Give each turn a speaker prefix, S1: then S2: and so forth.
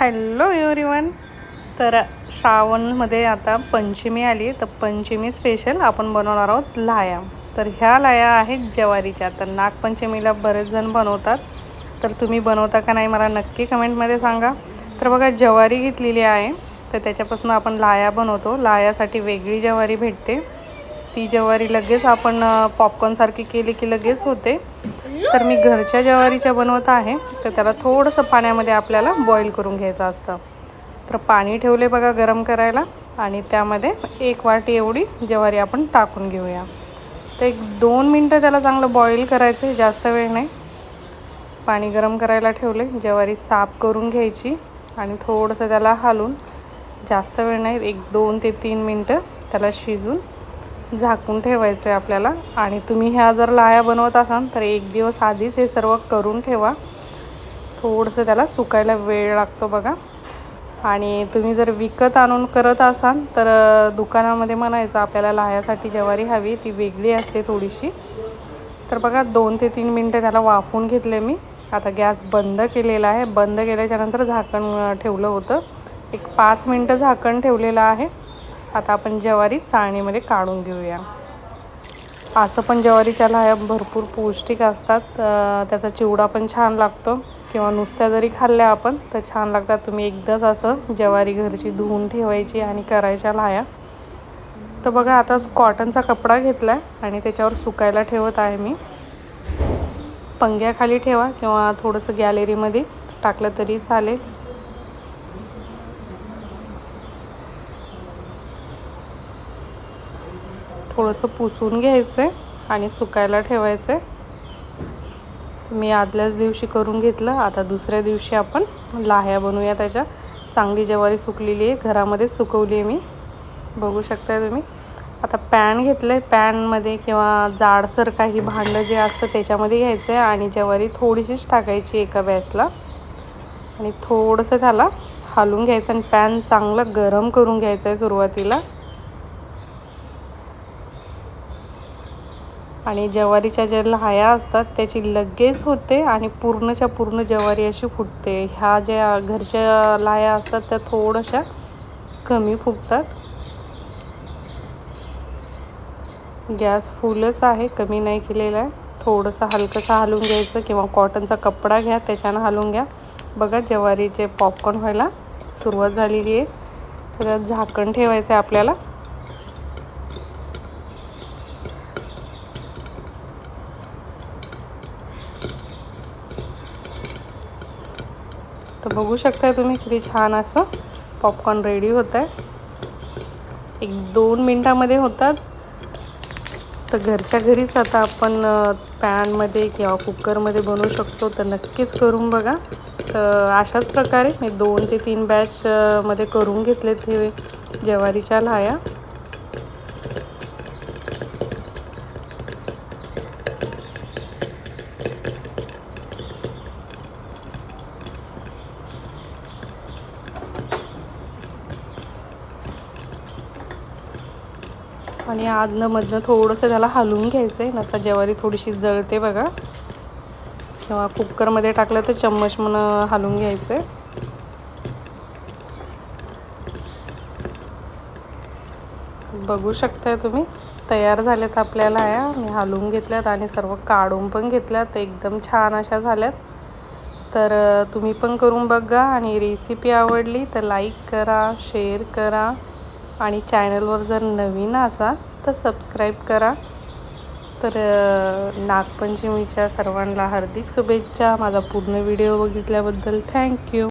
S1: Hello everyone. तर श्रावणमध्ये आता पंचमी आली तर पंचमी स्पेशल आपण बनवणार आहोत लाया. तर ह्या लाया आहेत ज्वारीच्या. तर नागपंचमीला बरेच जण बनवतात. तर तुम्ही बनवता का नाही मला नक्की कमेंटमध्ये सांगा. तर बघा ज्वारी घेतलेली आहे तर त्याच्यापासून आपण लाया बनवतो. लायासाठी वेगळी ज्वारी भेटते. ती ज्वारी लगेच आपण पॉपकॉर्नसारखी केली की लगेच होते. तर मी घरच्या ज्वारीच्या बनवत आहे. तर त्याला थोडंसं पाण्यामध्ये आपल्याला बॉईल करून घ्यायचं असतं. तर पाणी ठेवले बघा गरम करायला. आणि त्यामध्ये एक वाटी एवढी ज्वारी आपण टाकून घेऊया. तर एक दोन मिनटं त्याला चांगलं बॉईल करायचं आहे. जास्त वेळ नाही. पाणी गरम करायला ठेवले ज्वारी साफ करून घ्यायची. आणि थोडंसं त्याला हालून जास्त वेळ नाही. एक दोन ते तीन मिनटं त्याला शिजून झाकून ठेवायचं आहे आपल्याला. आणि तुम्ही ह्या जर लाया बनवत असाल तर एक दिवस आधीच हे सर्व करून ठेवा. थोडंसं त्याला सुकायला वेळ लागतो बघा. आणि तुम्ही जर विकत आणून करत असाल तर दुकानामध्ये म्हणायचं आपल्याला लाह्यासाठी ज्वारी हवी ती वेगळी असते थोडीशी. तर बघा दोन ते तीन मिनटं त्याला वाफवून घेतले मी. आता गॅस बंद केलेला आहे. बंद केल्याच्यानंतर झाकण ठेवलं होतं. एक पाच मिनटं झाकण ठेवलेलं आहे. आता आपण ज्वारी चाळणीमध्ये काढून घेऊया. असं पण ज्वारीच्या लाह्या भरपूर पौष्टिक असतात. त्याचा चिवडा पण छान लागतो. किंवा नुसत्या जरी खाल्ल्या आपण तर छान लागतात. तुम्ही एकदाच असं ज्वारी घरची धुवून ठेवायची आणि करायच्या लाह्या तर बघा आता कॉटनचा कपडा घेतला आहे आणि त्याच्यावर सुकायला ठेवत आहे मी. पंग्याखाली ठेवा किंवा थोडंसं गॅलरीमध्ये टाकलं तरी चालेल. थोडंसं पुसून घ्यायचं आहे आणि सुकायला ठेवायचं आहे मी आदल्याच दिवशी करून घेतलं आता दुसऱ्या दिवशी आपण लाह्या बनवूया त्याच्या. चांगली ज्वारी सुकलेली आहे घरामध्ये सुकवली आहे मी. बघू शकताय तुम्ही. आता पॅन घेतलं आहे पॅनमध्ये किंवा जाडसर काही भांडं जे असतं त्याच्यामध्ये घ्यायचं आहे आणि ज्वारी थोडीशीच टाकायची एका बॅचला. आणि थोडंसं त्याला हालून घ्यायचं आणि पॅन चांगलं गरम करून घ्यायचं आहे सुरुवातीला. आणि ज्वारीच्या ज्या लाह्या असतात त्याची लगेच होते आणि पूर्णच्या पूर्ण ज्वारी अशी फुटते. ह्या ज्या घरच्या लाह्या असतात त्या थोड्याशा कमी फुगतात. गॅस फुलच आहे कमी नाही केलेला आहे. थोडंसं हलकंसं हलवून घ्यायचं किंवा कॉटनचा कपडा घ्या त्याच्यानं हलवून घ्या. बघा ज्वारीचे पॉपकॉर्न व्हायला सुरुवात झालेली आहे. तर त्यात झाकण ठेवायचं आहे आपल्याला. तर बघू शकताय तुम्ही किती छान असं पॉपकॉर्न रेडी होत आहे एक दोन मिनटामध्ये होतात. तर घरच्या घरीच आता आपण पॅनमध्ये किंवा कुकरमध्ये बनवू शकतो. तर नक्कीच करून बघा. तर अशाच प्रकारे मी दोन ते तीन बॅचमध्ये करून घेतलेत ते ज्वारीच्या लाया आणि आदनं मधनं थोडंसं त्याला हलवून घ्यायचं आहे नसा ज्वारी थोडीशी जळते बघा. किंवा कुकरमध्ये टाकलं तर चम्मच म्हणून हलवून घ्यायचं आहे बघू शकताय तुम्ही. तयार झाल्यात आपल्याला या. मी हलवून घेतल्यात आणि सर्व काढून पण घेतल्यात. एकदम छान अशा झाल्यात. तर तुम्ही पण करून बघा आणि रेसिपी आवडली तर लाईक करा शेअर करा. आणि चॅनलवर जर नवीन असाल तर सबस्क्राईब करा. तर नागपंचमीच्या सर्वांना हार्दिक शुभेच्छा. माझा पूर्ण व्हिडिओ बघितल्याबद्दल थँक्यू